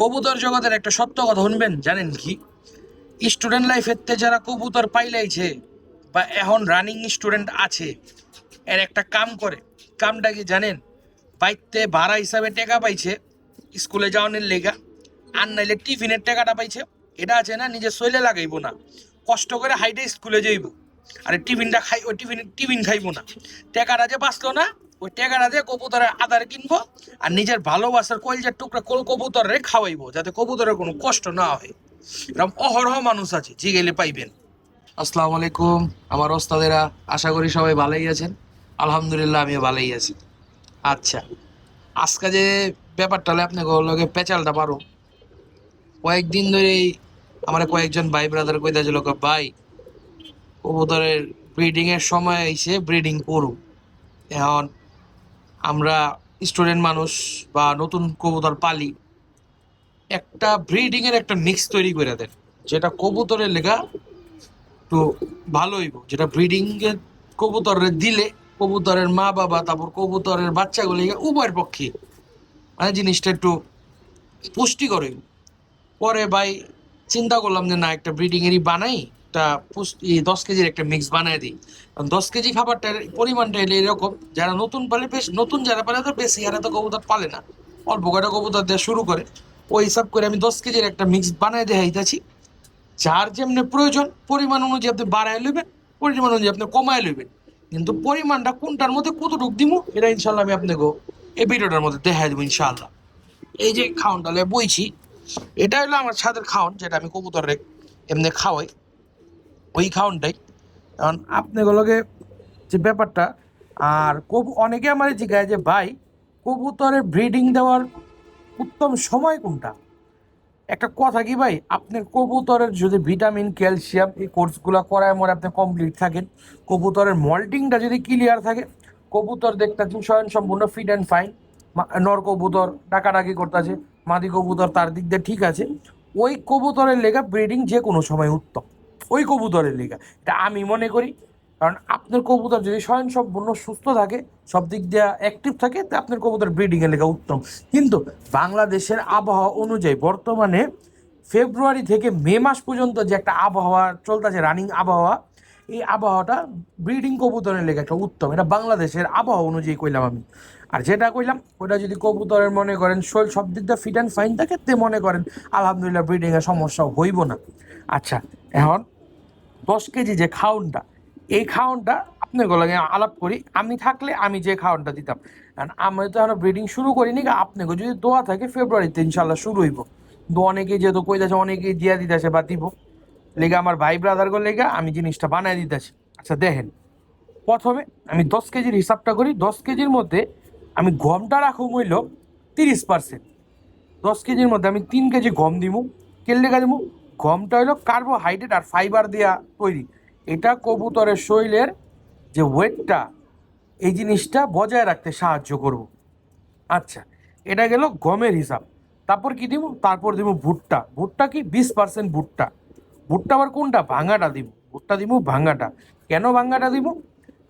কবুতর জগতের একটা সত্য কথা শুনবেন, জানেন কি? স্টুডেন্ট লাইফেতে যারা কবুতর পাইলাইছে বা এখন রানিং স্টুডেন্ট আছে, এর একটা কাম করে। কামটা কি জানেন? বাইতে ভাড়া হিসাবে টাকা পাইছে স্কুলে যাওয়ানোর লেগা। আর নাইলে টিফিনের টাকাটা পাইছে। এটা আছে না নিজে শৈলে লাগাইবো না। কষ্ট করে হাইটে স্কুলে যাইব। আর টিফিনটা খাই, ওই টিফিন টিফিন খাইবো না। টাকাটা যে বাঁচলো না ওই টাকাটা দিয়ে কবুতরের আদার কিনবো আর নিজের ভালোবাসার কলজার টুকরা কোল কবুতরে খাওয়াইবো, যাতে কবুতরের কোনো কষ্ট না হয়। এরকম অহরহ মানুষ আছে যে গেলে পাইবেন। আসসালামু আলাইকুম, আমার ওস্তাদেরা, আশা করি সবাই ভালোই আছেন। আলহামদুলিল্লাহ, আমিও ভালোই আছি। আচ্ছা আজকে যে ব্যাপারটা হলে, আপনাকে লগে পেঁচালটা পারো কয়েকদিন ধরেই আমার কয়েকজন ভাই ব্রাদার কইতেছিল ভাই, কবুতরের ব্রিডিংয়ের সময় এসে ব্রিডিং করুক। এখন আমরা স্টুডেন্ট মানুষ বা নতুন কবুতর পালি, একটা ব্রিডিং এর একটা মিক্স তৈরি করে দেন, যেটা কবুতরের লেখা একটু ভালো হইব। যেটা ব্রিডিং এর কবুতরের দিলে কবুতরের মা বাবা, তারপর কবুতরের বাচ্চাগুলি উভয়ের পক্ষে মানে জিনিসটা একটু পুষ্টিকর হইব। পরে ভাই চিন্তা করলাম যে না, একটা ব্রিডিং এরই বানাই একটা পুষ্টি দশ কেজির একটা মিক্স বানাই দিই। দশ কেজি খাবারটার পরিমাণটা এলে এরকম, যারা নতুন পালে বেশ, নতুন যারা পালে তো বেশি আর তো কবুতর পালে না। অল্প কটা কবুতর দেওয়া শুরু করে। ওই হিসাব করে আমি দশ কেজির একটা মিক্স বানাই দেখাইতেছি যার যেমনি প্রয়োজন, পরিমাণ অনুযায়ী আপনি বাড়ায় লইবেন, পরিমাণ অনুযায়ী আপনি কমায় লইবেন। কিন্তু পরিমাণটা কোনটার মধ্যে কতটুক দিব এটা ইনশাল্লাহ আমি আপনাকে এই ভিডিওটার মধ্যে দেখাই দেবো ইনশাল্লাহ এই যে খাওনটা, লে বইছি, এটা হলো আমার ছাদের খাওয়ান যেটা আমি কবুতরে এমনি খাওয়াই। ওই খাওনটাই কারণ আপনাগুলোকে যে ব্যাপারটা, আর কবু, অনেকে আমার জিজ্ঞাসা যে, ভাই, কবুতরের ব্রিডিং দেওয়ার উত্তম সময় কোনটা? একটা কথা কি ভাই, আপনার কবুতরের যদি ভিটামিন ক্যালসিয়াম এই কোর্সগুলো করায় মরে আপনি কমপ্লিট থাকেন। কবুতরের মল্টিংটা যদি ক্লিয়ার থাকে, কবুতর দেখতে স্বয়ং সম্পূর্ণ ফিট অ্যান্ড ফাইন নর কবুতর ডাকাডাকি করতেছে, মাদি কবুতর তার দিক দিয়ে ঠিক আছে। ওই কবুতরের লেগা ব্রিডিং যে কোনো সময় উত্তম। ওই কবুতরের লেগা। এটা আমি মনে করি, কারণ আপনার কবুতর যদি স্বয়ং সম্পূর্ণ সুস্থ থাকে, সব দিক দিয়ে অ্যাক্টিভ থাকে, তা আপনার কবুতর ব্রিডিংয়ের লেখা উত্তম। কিন্তু বাংলাদেশের আবহাওয়া অনুযায়ী বর্তমানে ফেব্রুয়ারি থেকে মে মাস পর্যন্ত যে একটা আবহাওয়া চলতেছে রানিং আবহাওয়া, এই আবহাওয়াটা ব্রিডিং কবুতরের লেগে একটা উত্তম। এটা বাংলাদেশের আবহাওয়া অনুযায়ী কইলাম আমি। আর যেটা কইলাম, ওটা যদি কবুতরের মনে করেন, শরীর সব দিক দিয়ে ফিট অ্যান্ড ফাইন থাকে, তে মনে করেন, আলহামদুলিল্লাহ ব্রিডিংয়ের সমস্যা হইব না। আচ্ছা এখন দশ কেজি যে খাউনটা এই খাওয়ানটা আপনার গলাকে আলাপ করি, আমি থাকলে আমি যে খাওয়ানটা দিতাম। কারণ আমি তো এখন ব্রিডিং শুরু করিনি, আপনাকে যদি দোয়া থাকে ফেব্রুয়ারিতে ইনশাল্লাহ শুরু হইব। কিন্তু অনেকে যেহেতু কইতাছে অনেকেই দিয়া দিতেছে বা দিব। লেগে আমার ভাই ব্রাদার গো লেগে আমি জিনিসটা বানাই দিতেছি। আচ্ছা দেখেন, প্রথমে আমি দশ কেজির হিসাবটা করি, দশ কেজির মধ্যে আমি গমটা রাখুম হইল তিরিশ পার্সেন্ট দশ কেজির মধ্যে আমি তিন কেজি গম দিমু। কেল লেখা দিমু? গমটা হইল কার্বোহাইড্রেট আর ফাইবার দেওয়া তৈরি। এটা কবুতরের শরীরের যে ওয়েটটা এই জিনিসটা বজায় রাখতে সাহায্য করব। আচ্ছা এটা গেল গমের হিসাব। তারপর কি দিব? তারপর দিব ভুট্টা। ভুট্টা কি? বিশ পার্সেন্ট ভুট্টা। ভুট্টা আবার কোনটা? ভাঙাটা দিব। ভুট্টা দিব ভাঙাটা। কেন ভাঙাটা দিব?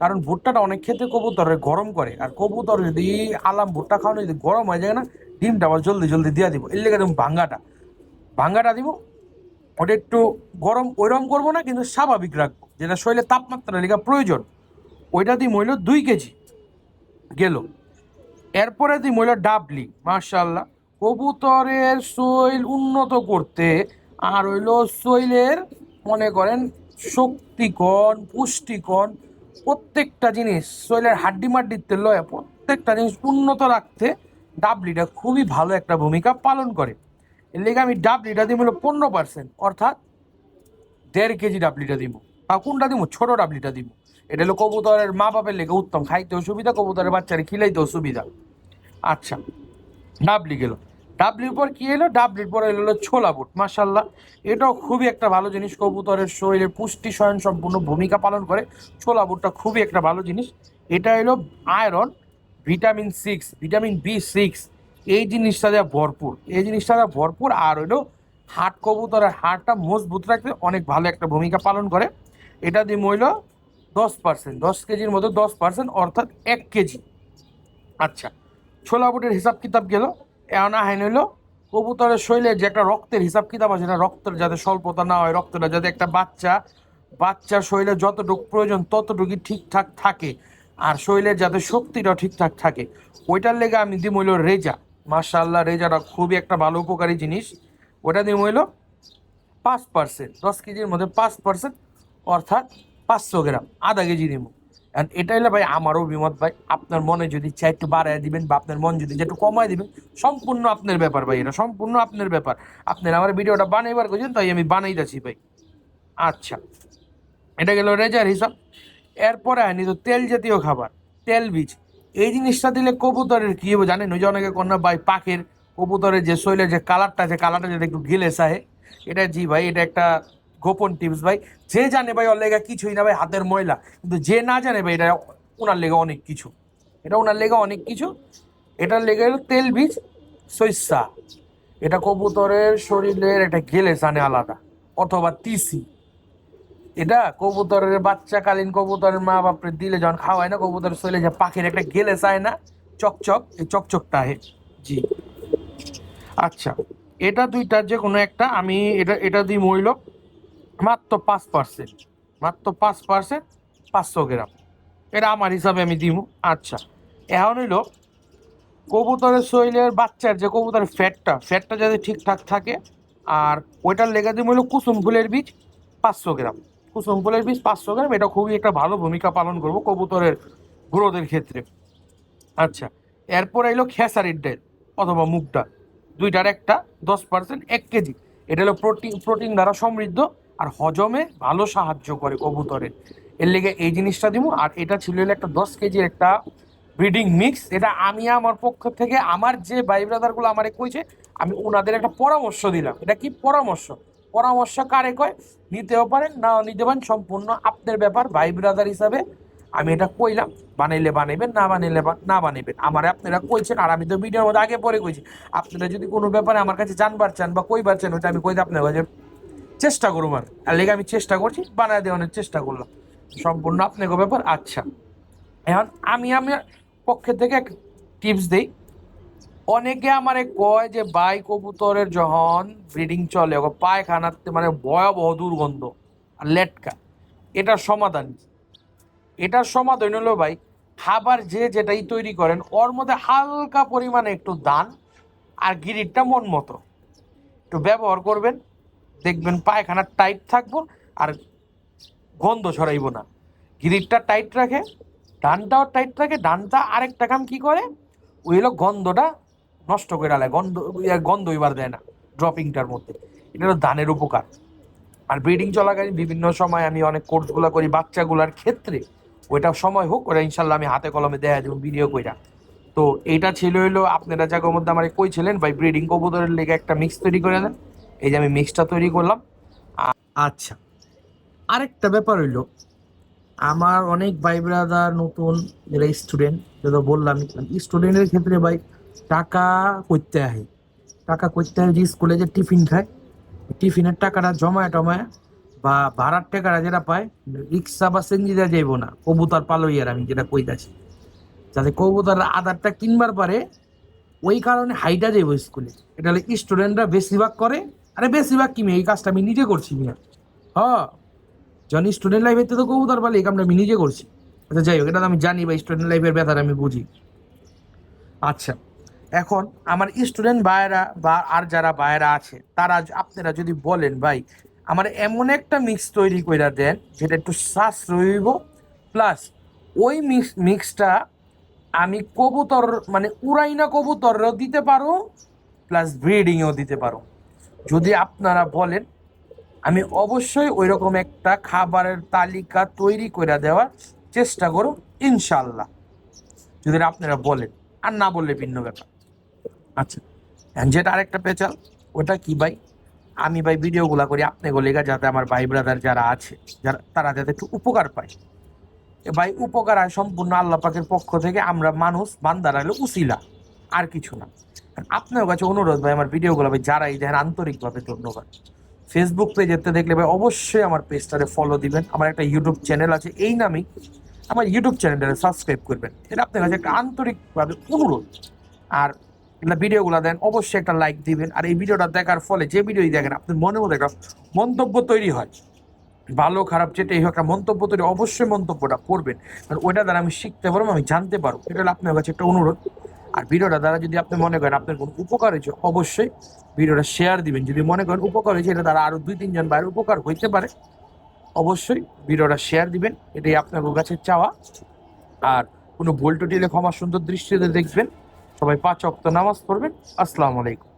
কারণ ভুট্টাটা অনেক ক্ষেত্রে কবুতরে গরম করে। আর কবুতর যদি আলাম ভুট্টা খাওয়ানো যদি গরম হয়ে যায় না, ডিমটা আবার জলদি জলদি দিয়ে দিব। এর লেগে দেবো ভাঙাটা। ভাঙাটা দিব ওটা একটু গরম, ওইরকম করব না, কিন্তু স্বাভাবিক রাখব। যেটা শরীরে তাপমাত্রা লেখা প্রয়োজন, ওইটা দিয়ে মইল দুই কেজি গেল। এরপরে দিয়ে মইল ডাবলি মার্শাল্লাহ কবুতরের শৈল উন্নত করতে আর হইল শৈলের, মনে করেন, শক্তিকণ, পুষ্টিকণ, প্রত্যেকটা জিনিস, শৈলের হাড্ডি মাড্ডিতে লয় প্রত্যেকটা জিনিস উন্নত রাখতে ডাবলিটা খুবই ভালো একটা ভূমিকা পালন করে। এর লেগে আমি ডাবলিটা দিব হলো পনেরো পার্সেন্ট অর্থাৎ দেড় কেজি ডাবলিটা দিব বা কোনটা দিব ছোট ডাবলিটা দিব এটা হলো কবুতরের মা বাপের লেগে উত্তম। খাইতেও সুবিধা কবুতরের বাচ্চারা খিলাইতেও সুবিধা আচ্ছা ডাবলি গেল। ডাবলির পর কি এলো? ডাবলির পর এলো ছোলা বুট। মাসাল্লাহ এটাও খুবই একটা ভালো জিনিস। কবুতরের শরীরে পুষ্টি স্বয়ং সম্পূর্ণ ভূমিকা পালন করে। ছোলা বুটটা খুবই একটা ভালো জিনিস। এটা এলো iron, vitamin six, vitamin B six. এই জিনিসটা দেওয়া ভরপুর, এই জিনিসটা দেওয়া ভরপুর আর হইল হাট কবুতরের হাড়টা মজবুত রাখতে অনেক ভালো একটা ভূমিকা পালন করে। এটা দিয়ে মইল দশ পার্সেন্ট দশ কেজির মধ্যে দশ পার্সেন্ট অর্থাৎ এক কেজি। আচ্ছা ছোলা বুটের হিসাব কিতাব গেল। এখন আহেন হইল কবুতরের শরীরে যে একটা রক্তের হিসাব কিতাব আছে না রক্তের যাতে স্বল্পতা না হয়, রক্তটা যাতে একটা বাচ্চা, বাচ্চার শরীরে যতটুকু প্রয়োজন ততটুকুই ঠিকঠাক থাকে। আর শরীরের যাতে শক্তিটাও ঠিকঠাক থাকে। ওইটার লেগে আমি দিম হইল রেজা। মার্শাল্লাহ রেজাটা খুবই একটা ভালো উপকারী জিনিস, ওটা দিম হইল পাঁচ পার্সেন্ট দশ কেজির মধ্যে পাঁচ পার্সেন্ট অর্থাৎ পাঁচশো গ্রাম, আধা কেজি দিব অ্যান্ড এটা হলো ভাই আমারও বিমত ভাই, আপনার মনে যদি চাই একটু বাড়ায় দিবেন বা আপনার মন যদি একটু কমায় দিবেন, সম্পূর্ণ আপনার ব্যাপার ভাই এটা, সম্পূর্ণ আপনার ব্যাপার। আপনার আমার ভিডিওটা বানাইবার করছেন তাই আমি বানাইতেছি ভাই। আচ্ছা এটা গেল রেজার হিসাব। এরপরে আনি তো তেল জাতীয় খাবার, তেল বীজ। এই জিনিসটা দিলে কবুতরের কি হবে জানেন? ওই যে অনেকে কন্যা ভাই, পাখির কবুতরের যে শৈলের যে কালারটা আছে কালারটা যদি একটু গেলে সাহে এটা জি ভাই, এটা একটা গোপন টিপস ভাই। যে জানে ভাই, ওর লেগা কিছুই না ভাই, হাতের ময়লা। কিন্তু যে না জানে ভাই, এটা ওনার লেগে অনেক কিছু। এটা ওনার লেগে অনেক কিছু। এটার লেগে তেল বীজ সইসা। এটা কবুতরের শরীরের একটা গেলে সানে আলাদা। অথবা তিসি। এটা কবুতরের বাচ্চাকালীন কবুতরের মা বাপরে দিলে যখন খাওয়ায় না কবুতরের শরীরে যে পাখির একটা গেলে চায় না, চকচক, এই চকচকটা আহে জি। আচ্ছা এটা দুইটার যে কোনো একটা, আমি এটা এটা দিই মইল মাত্র পাঁচ পার্সেন্ট মাত্র পাঁচ পার্সেন্ট পাঁচশো গ্রাম। এটা আমার হিসাবে আমি দিব আচ্ছা এখন হইল, কবুতরের শরীরের বাচ্চার যে কবুতরের ফ্যাটটা ফ্যাটটা যাতে ঠিকঠাক থাকে, আর ওইটার লেগে দিব হইল কুসুম ফুলের বীজ পাঁচশো গ্রাম। কুসুম ফুলের বীজ, পাঁচশো গ্রাম, এটা খুবই একটা ভালো ভূমিকা পালন করব কবুতরের গ্রোথের ক্ষেত্রে। আচ্ছা এরপর এলো খেসারির ডাল অথবা মুগ ডাল দুইটার একটা দশ পার্সেন্ট, এক কেজি। এটা হলো প্রোটিন প্রোটিন দ্বারা সমৃদ্ধ আর হজমে ভালো সাহায্য করে কবুতরের। এর লেগে এই জিনিসটা দিব, আর এটা ছিল একটা দশ কেজির একটা ব্রিডিং মিক্স। এটা আমি আমার পক্ষ থেকে, আমার যে ভাই ব্রাদারগুলো আমারে কইছে, আমি ওনাদের একটা পরামর্শ দিলাম। এটা কি পরামর্শ? পরামর্শ কারে কয়, নিতেও পারেন না নিতে পারেন, সম্পূর্ণ আপনার ব্যাপার, ভাই ব্রাদার হিসাবে। আমি এটা কইলাম, বানাইলে বানাইবেন, না বানাইলে না বানাইবেন। আমার আপনারা কইছেন, আর আমি তো ভিডিওর মধ্যে আগে পরে কইছি। আপনারা যদি কোনো ব্যাপারে আমার কাছে জানবার চান বা কইবার চান ওটা আমি কইতে আপনার কাছে চেষ্টা করুম আর। আর লেগে আমি চেষ্টা করছি, বানায় দেওয়ানোর চেষ্টা করলাম। সম্পূর্ণ আপনাকে ব্যাপার আচ্ছা। এখন আমি আমার পক্ষে থেকে এক টিপস দেই। অনেকে আমারে কয় যে বাই কবুতরের যখন ব্রিডিং চলে ওকে পায়খানাতে মানে ভয়াবহ দুর্গন্ধ আর লেটকা। এটার সমাধান? এটার সমাধান হলো, ভাই, খাবার যে যেটাই তৈরি করেন, ওর মধ্যে হালকা পরিমাণে একটু দান আর গিরিটটা মন মতো। একটু ব্যবহার করবেন, দেখবেন পায়খানা টাইট থাকব আর গন্ধ ছড়াইব না। গিরিটটা টাইট রাখে, ডানটাও টাইট রাখে, ডানটা আরেকটা কাম কি করে? ওই হলো গন্ধটা নষ্ট করে আলায়, গন্ধ গন্ধ এবার দেয় না ড্রপিংটার মধ্যে। এটা হলো দানের উপকার। আর ব্রিডিং চলাকালীন বিভিন্ন সময় আমি অনেক কোর্সগুলো করি, বাচ্চাগুলার ক্ষেত্রে। ওইটা সময় হোক ওটা ইনশাল্লাহ আমি হাতে কলমে দেয়া দেবো ভিডিও কইরা। তো এটা ছিল হইল আপনারা জায়গার মধ্যে আমার কইছিলেন, ভাই ব্রিডিং কবুতরের লেগে একটা মিক্স তৈরি করে দেন। এই যে আমি মিক্সটা তৈরি করলাম। আচ্ছা। আরেকটা ব্যাপার হইল, আমার অনেক ভাই ব্রাদার নতুন, যারা স্টুডেন্ট যেটা বললাম স্টুডেন্টের ক্ষেত্রে ভাই টাকা করতে আহে টাকা করতে হয় যে স্কুলে যে টিফিন খায়, টিফিনের টাকাটা জমায় টমায় বা ভাড়ার টাকাটা যেটা পায়, রিক্সা বা সেঞ্জি দেওয়া যাইব না, কবুতর পালইয়ার আমি যেটা কইতাছি। যাতে কবুতর আধারটা কিনবার পারে, ওই কারণে হাইটা যাইব স্কুলে। এটা হলে স্টুডেন্টরা বেশিরভাগ করে, আরে বেশিরভাগ কি মেয়ে? এই কাজটা আমি নিজে করছি মিয়া। হ, যখন স্টুডেন্ট লাইফের তো কবুতর পালে, এই কামটা আমি নিজে করছি। আচ্ছা যাই হোক, এটা তো আমি জানি বা স্টুডেন্ট লাইফের ব্যাপার আমি বুঝি। আচ্ছা। এখন আমার স্টুডেন্ট ভাইয়েরা বা আর যারা ভাইয়েরা আছে, তারা আপনারা যদি বলেন, ভাই, আমার এমন একটা মিক্স তৈরি করে দেন, যেটা একটু শ্বাস রইব প্লাস ওই মিক্স মিক্সটা আমি কবুতর মানে উড়াইনা কবুতরও দিতে পারো প্লাস ব্রিডিংও দিতে পারো। যদি আপনারা বলেন, আমি অবশ্যই ওই রকম একটা খাবারের তালিকা তৈরি করে দেওয়ার চেষ্টা করুন ইনশাল্লাহ যদি আপনারা বলেন, আর না বললে ভিন্ন ব্যাপার। আচ্ছা। যেটা আরেকটা পেঁচাল, ওটা কি ভাই? আমি ভাই ভিডিওগুলো করি আপনি লেগা যাতে আমার ভাই ব্রাদার যারা আছে, যারা, তারা যাতে একটু উপকার পায়। এ ভাই উপকার হয় সম্পূর্ণ আল্লাহ পাকের পক্ষ থেকে, আমরা মানুষ বান্দারা হলো উসিলা, আর কিছু না। আপনার কাছে অনুরোধ ভাই, আমার ভিডিওগুলো ভাই যারাই দেখেন, আন্তরিকভাবে ধন্যবাদ। ফেসবুক পেজেতে দেখলে ভাই অবশ্যই আমার পেজটারে ফলো দিবেন। আমার একটা ইউটিউব চ্যানেল আছে, এই নামেই আমার ইউটিউব চ্যানেলটারে সাবস্ক্রাইব করবেন। এটা আপনার কাছে একটা আন্তরিকভাবে অনুরোধ। আর ভিডিওগুলো দেন, অবশ্যই একটা লাইক দিবেন। আর এই ভিডিওটা দেখার ফলে যে ভিডিওই দেখেন, আপনার মনের মধ্যে একটা মন্তব্য তৈরি হয়। ভালো, খারাপ, যেটাই হোক, একটা মন্তব্য তৈরি, অবশ্যই মন্তব্যটা করবেন। কারণ ওইটা দ্বারা আমি শিখতে পারব, আমি জানতে পারব। এটা আপনার কাছে একটা অনুরোধ। আর ভিডিওটা দ্বারা যদি আপনি মনে করেন আপনার কোনো উপকার হয়েছে, অবশ্যই ভিডিওটা শেয়ার দিবেন। যদি মনে করেন উপকার হয়েছে, এটা দ্বারা আরও দুই তিনজন বাইরে উপকার হইতে পারে, অবশ্যই ভিডিওটা শেয়ার দিবেন। এটাই আপনার কাছে চাওয়া। আর কোনো ভুল টুটিলে ক্ষমা সুন্দর দৃষ্টিতে দেখবেন। সবাই পাঁচ অক্ত নামাজ পড়বেন। আসসালামু আলাইকুম।